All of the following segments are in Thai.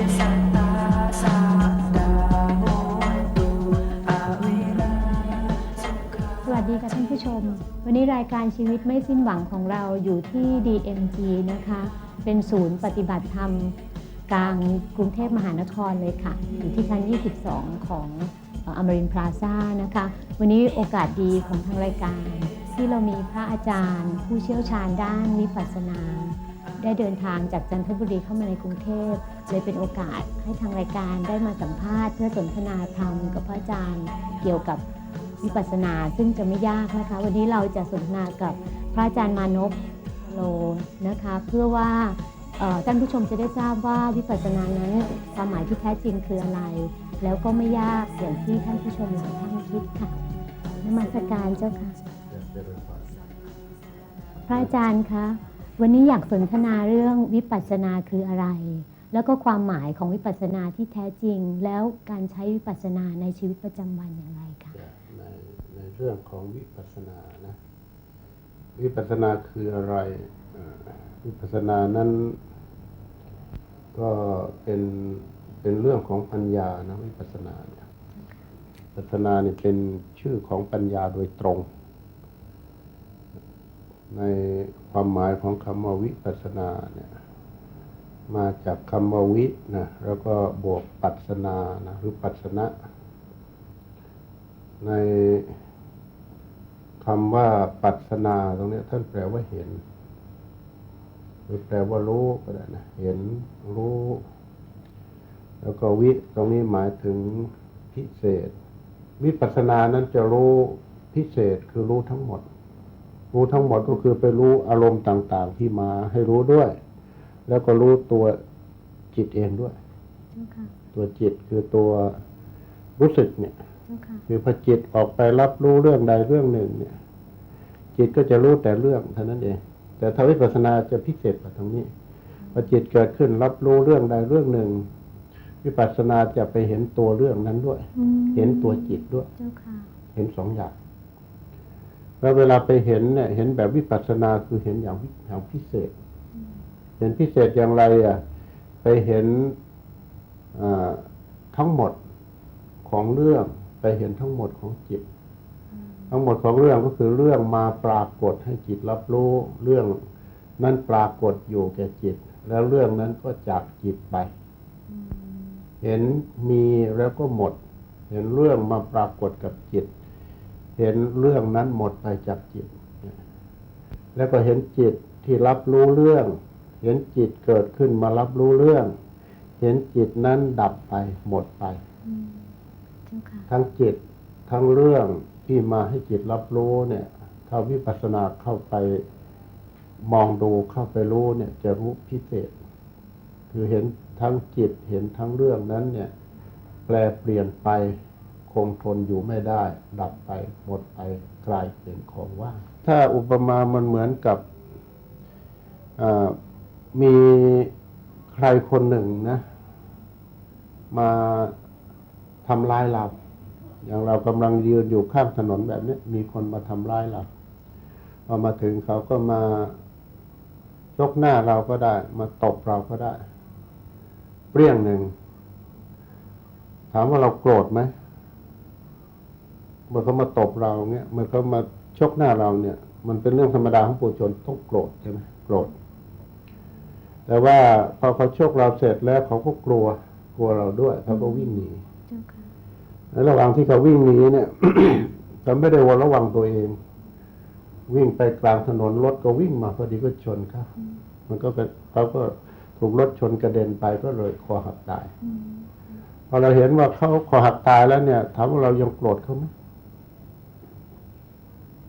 สวัสดีค่ะท่านผู้ชม วันนี้รายการชีวิตไม่สิ้นหวังของเราอยู่ที่ DMG นะคะ เป็นศูนย์ปฏิบัติธรรม กลางกรุงเทพมหานครเลยค่ะ อยู่ที่ชั้น 22 ของอมรินพลาซ่านะคะ วันนี้โอกาสดีของทางรายการ ที่เรามีพระอาจารย์ ผู้เชี่ยวชาญด้านวิปัสสนา ได้เดินทางจากจันทบุรีเข้ามาในกรุงเทพเลยเป็นโอกาสให้ทางรายการได้มาสัมภาษณ์ เพื่อสนทนาธรรมกับพระอาจารย์เกี่ยวกับวิปัสสนาซึ่งจะไม่ยากนะคะ วันนี้เราจะสนทนากับพระอาจารย์มานพโลนะคะ เพื่อว่าเอ่อท่านผู้ชมจะได้ทราบว่าวิปัสสนานั้นความหมายที่แท้จริงคืออะไร แล้วก็ไม่ยากอย่างที่ท่านผู้ชมหลายท่านคิดค่ะนมัสการเจ้าค่ะพระอาจารย์คะ วันนี้อยากสนทนาเรื่องวิปัสสนาคืออะไร แล้วก็ความหมายของวิปัสสนาที่แท้จริง แล้วการใช้วิปัสสนาในชีวิตประจำวันอย่างไรคะในในเรื่องของวิปัสสนานะวิปัสสนาคืออะไรวิปัสสนานั้นก็เป็นเป็นเรื่องของปัญญานะวิปัสสนาเนี่ยวิปัสสนาเนี่ยเป็นชื่อของปัญญาโดยตรง ในความหมายของคำว่าวิปัสนาเนี่ยมาจากคำว่าวินะแล้วก็บวกปัสสนานะหรือปัสสนะ ในคำว่าปัสนาตรงนี้ท่านแปลว่าเห็น หรือแปลว่ารู้ก็ได้นะเห็นรู้ แล้วก็วิตรงนี้หมายถึงพิเศษ วิปัสสนานั้นจะรู้พิเศษคือรู้ทั้งหมด รู้ทั้งหมดก็คือไปรู้อารมณ์ต่าง ๆ ที่มาให้รู้ด้วย แล้วก็รู้ตัวจิตเองด้วยเจ้าค่ะตัวจิตคือตัวรู้สึกเนี่ยเจ้าค่ะคือพอจิตออกไปรับรู้เรื่องใดเรื่องหนึ่ง เนี่ย จิตก็จะรู้แต่เรื่องเท่านั้นเอง แต่ทวิปัสสนาจะพิเศษกว่าตรงนี้พอจิตเกิดขึ้นรับรู้เรื่องใดเรื่องหนึ่ง วิปัสสนาจะไปเห็นตัวเรื่องนั้นด้วยอืมเห็นตัวจิตด้วยเจ้าค่ะเห็นสองอย่าง แล้วเวลาไปเห็นเนี่ยเห็นแบบวิปัสสนาคือเห็นอย่างอย่างพิเศษ เห็นพิเศษอย่างไรอะไปเห็นทั้งหมดของเรื่อง ไปเห็นทั้งหมดของจิต ทั้งหมดของเรื่องก็คือเรื่องมาปรากฏให้จิตรับรู้เรื่องนั้นปรากฏอยู่แก่จิต แล้วเรื่องนั้นก็จากจิตไป เห็นมีแล้วก็หมด เห็นเรื่องมาปรากฏกับจิต เห็นเรื่องนั้นหมดไปจากจิต แล้วก็เห็นจิตที่รับรู้เรื่อง เห็นจิตเกิดขึ้นมารับรู้เรื่อง เห็นจิตนั้นดับไปหมดไปอืมเจ้าค่ะทั้งจิตทั้งเรื่องที่มาให้จิตรับรู้เนี่ยถ้าวิปัสสนาเข้าไปมองดูเข้าไปรู้เนี่ยจะรู้พิเศษ คือเห็นทั้งจิตเห็นทั้งเรื่องนั้นเนี่ย แปลเปลี่ยนไป คงทนอยู่ไม่ได้ ดับไปหมดไปกลายเป็นของว่าง ถ้าอุปมามันเหมือนกับมีใครคนหนึ่งนะ มาทำร้ายเรา อย่างเรากำลังยืนอยู่ข้างถนนแบบนี้มีคนมาทำร้ายเราพอมาถึงเขาก็มาชกหน้าเราก็ได้ มาตบเราก็ได้ เปรี้ยงหนึ่ง ถามว่าเราโกรธไหม เมื่อเขามาตบเราเนี่ยเมื่อเขามาชกหน้าเราเนี่ย มันเป็นเรื่องธรรมดาของปุถุชนต้องโกรธใช่ไหมโกรธ แต่ว่าพอเขาชกเราเสร็จแล้วเขาก็กลัวกลัวเราด้วยเขาก็วิ่งหนีเจ้าค่ะในระหว่างที่เขาวิ่งหนีเนี่ยเขาไม่ได้วระวังตัวเอง วิ่งไปกลางถนนรถก็วิ่งมาพอดีก็ชนเขามันก็เป็นเขาก็ถูกรถชนกระเด็นไปก็เลยคอหักตายอืมพอเราเห็นว่าเขาคอหักตายแล้วเนี่ยถามว่าเรายังโกรธเขาไหม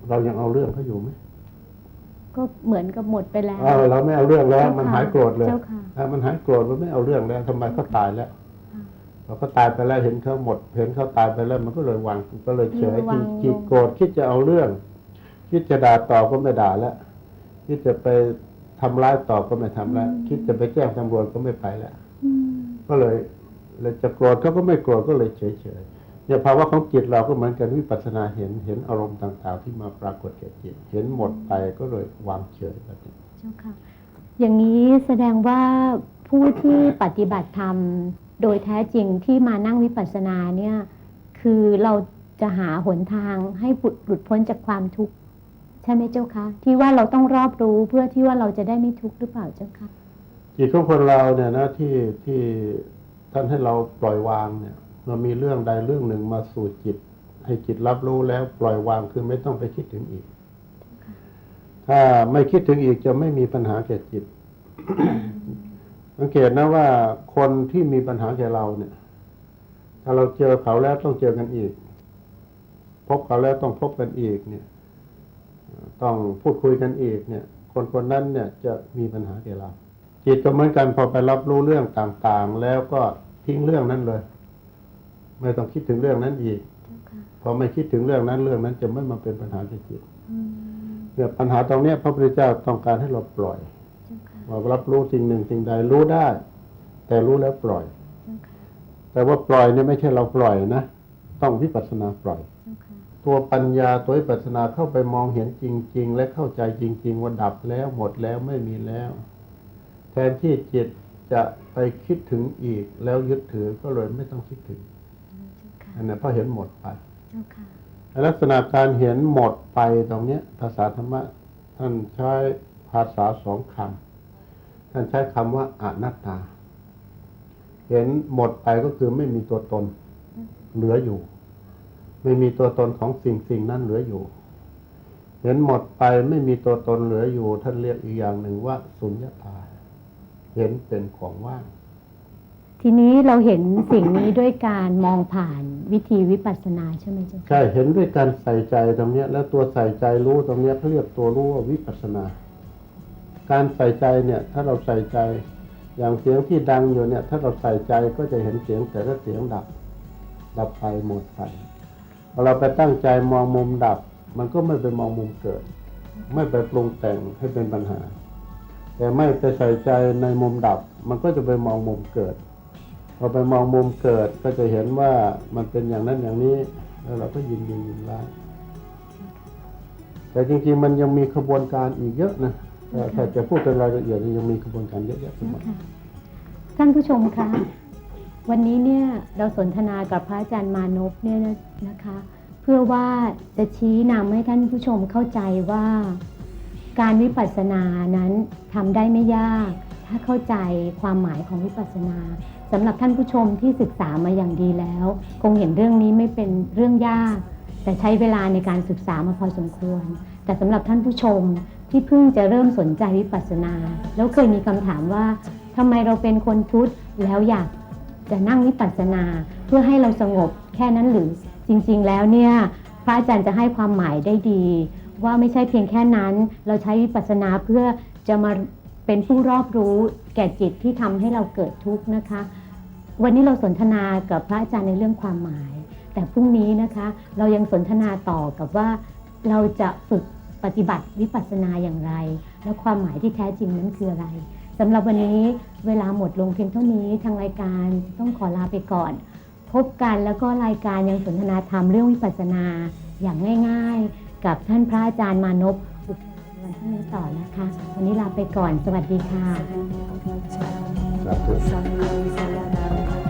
เรายังเอาเรื่องเขาอยู่ไหมก็เหมือนกับหมดไปแล้วเออเราไม่เอาเรื่องแล้ว มันหายโกรธเลยเจ้าค่ะอะมันหายโกรธมันไม่เอาเรื่องแล้วทำไมเขาตายแล้วค่ะพอเขาตายไปแล้วเห็นเขาหมด เห็นเขาตายไปแล้วมันก็เลยวางก็เลยเฉยเลยวางจิตลงโกรธคิดจะเอาเรื่อง คิดจะด่าต่อก็ไม่ด่าแล้วคิดจะไปทำร้ายต่อก็ไม่ทำแล้ว คิดจะไปแจ้งตำรวจก็ไม่ไปแล้วอืมก็เลยเลยจะโกรธเขาก็ไม่โกรธก็เลยเฉยเฉยๆ เนี่ยภาวะของจิตเราก็เหมือนกันวิปัสสนาเห็นเห็นอารมณ์ต่าง ๆ ที่มาปรากฏแก่จิต เห็นหมดไปก็เลยวางเฉยแบบนี้เจ้าค่ะอย่างนี้แสดงว่าผู้ที่ปฏิบัติธรรม โดยแท้จริงที่มานั่งวิปัสสนาเนี่ยคือเราจะหาหนทางให้หลุดพ้นจากความทุกข์ใช่ไหมเจ้าคะที่ว่าเราต้องรอบรู้เพื่อที่ว่าเราจะได้ไม่ทุกข์หรือเปล่าเจ้าคะจิตของคนเราเนี่ยนะที่ที่ท่านให้เราปล่อยวางเนี่ย เมื่อมีเรื่องใดเรื่องหนึ่งมาสู่จิต ให้จิตรับรู้แล้วปล่อยวางคือไม่ต้องไปคิดถึงอีก ถ้าไม่คิดถึงอีกจะไม่มีปัญหาแก่จิตสังเกตนะว่าคนที่มีปัญหาแก่เราเนี่ย ถ้าเราเจอเขาแล้วต้องเจอกันอีก พบเขาแล้วต้องพบกันอีกเนี่ย ต้องพูดคุยกันอีกเนี่ย คนคนนั้นเนี่ยจะมีปัญหาแก่เรา จิตก็เหมือนกันพอไปรับรู้เรื่องต่าง ๆ แล้วก็ทิ้งเรื่องนั้นเลย ไม่ต้องคิดถึงเรื่องนั้นอีกเจ้าค่ะพอไม่คิดถึงเรื่องนั้นเรื่องนั้น จะไม่มาเป็นปัญหาแก่จิตอืมเนี่ยปัญหาตรงเนี้ยพระพุทธเจ้าต้องการให้เราปล่อยเจ้าค่ะว่ารับรู้สิ่งหนึ่งสิ่งใดรู้ได้ แต่รู้แล้วปล่อยเจ้าค่ะแต่ว่าปล่อยเนี่ยไม่ใช่เราปล่อยนะต้องวิปัสสนาปล่อยเจ้าค่ะตัวปัญญาตัววิปัสสนาเข้าไปมองเห็นจริง ๆ และเข้าใจจริง ๆ ว่าดับแล้วหมดแล้วไม่มีแล้ว แทนที่จิตจะไปคิดถึงอีกแล้วยึดถือก็เลยไม่ต้องคิดถึงเจ้าค่ะ อันนั้นเพราะเห็นหมดไปเจ้าค่ะลักษณะการเห็นหมดไปตรงเนี้ยภาษาธรรมะท่านใช้ภาษาสองคำท่านใช้คำว่าอนัตตา เห็นหมดไปก็คือไม่มีตัวตนเหลืออยู่ ไม่มีตัวตนของสิ่งสิ่งนั้นเหลืออยู่ เห็นหมดไปไม่มีตัวตนเหลืออยู่ ท่านเรียกอีกอย่างหนึ่งว่าสุญญตา เห็นเป็นของว่าง ทีนี้เราเห็นสิ่งนี้ด้วยการมองผ่านวิธีวิปัสสนาใช่ไหมเจ้าค่ะใช่เห็นด้วยการใส่ใจตรงเนี้ย แล้วตัวใส่ใจรู้ตรงเนี้ยเขาเรียกตัวรู้ว่าวิปัสสนา การใส่ใจเนี่ย ถ้าเราใส่ใจ อย่างเสียงที่ดังอยู่เนี่ย ถ้าเราใส่ใจก็จะเห็นเสียงแต่ละเสียงดับ ดับไปหมดไปพอเราไปตั้งใจมองมุมดับ มันก็ไม่ไปมองมุมเกิด ไม่ไปปรุงแต่งให้เป็นปัญหา แต่ไม่ไปใส่ใจในมุมดับ มันก็จะไปมองมุมเกิด พอไปมองมุมเกิดก็จะเห็นว่ามันเป็นอย่างนั้นอย่างนี้ แล้วเราก็ยินดียินร้ายแต่จริงๆมันยังมีขบวนการอีกเยอะนะแต่ถ้าจะพูดเป็นรายละเอียดยังมีขบวนการเยอะแยะไปหมดค่ะท่านผู้ชมคะวันนี้เนี่ยเราสนทนากับพระอาจารย์มานพเนี่ยนะคะ เพื่อว่าจะชี้นำให้ท่านผู้ชมเข้าใจว่า การวิปัสสนานั้นทำได้ไม่ยาก ถ้าเข้าใจความหมายของวิปัสสนา สำหรับท่านผู้ชมที่ศึกษามาอย่างดีแล้ว คงเห็นเรื่องนี้ไม่เป็นเรื่องยาก แต่ใช้เวลาในการศึกษามาพอสมควร แต่สำหรับท่านผู้ชมที่เพิ่งจะเริ่มสนใจวิปัสสนา แล้วเคยมีคำถามว่าทำไมเราเป็นคนพุทธแล้วอยากจะนั่งวิปัสสนาเพื่อให้เราสงบแค่นั้นหรือจริงๆ แล้วเนี่ยพระอาจารย์จะให้ความหมายได้ดี ว่าไม่ใช่เพียงแค่นั้น เราใช้วิปัสสนาเพื่อจะมาเป็นผู้รอบรู้แก่จิตที่ทำให้เราเกิดทุกข์นะคะ วันนี้เราสนทนากับพระอาจารย์ในเรื่องความหมาย แต่พรุ่งนี้นะคะเรายังสนทนาต่อกับว่าเราจะฝึกปฏิบัติวิปัสสนาอย่างไร และความหมายที่แท้จริงนั้นคืออะไรสำหรับวันนี้เวลาหมดลงเพียงเท่านี้ทางรายการต้องขอลาไปก่อน พบกันแล้วก็รายการยังสนทนาธรรมเรื่องวิปัสสนาอย่างง่าย ๆ กับท่านพระอาจารย์มานพ วันพรุ่งนี้ต่อนะคะ วันนี้ลาไปก่อน สวัสดีค่ะสาธุสังฆสรณ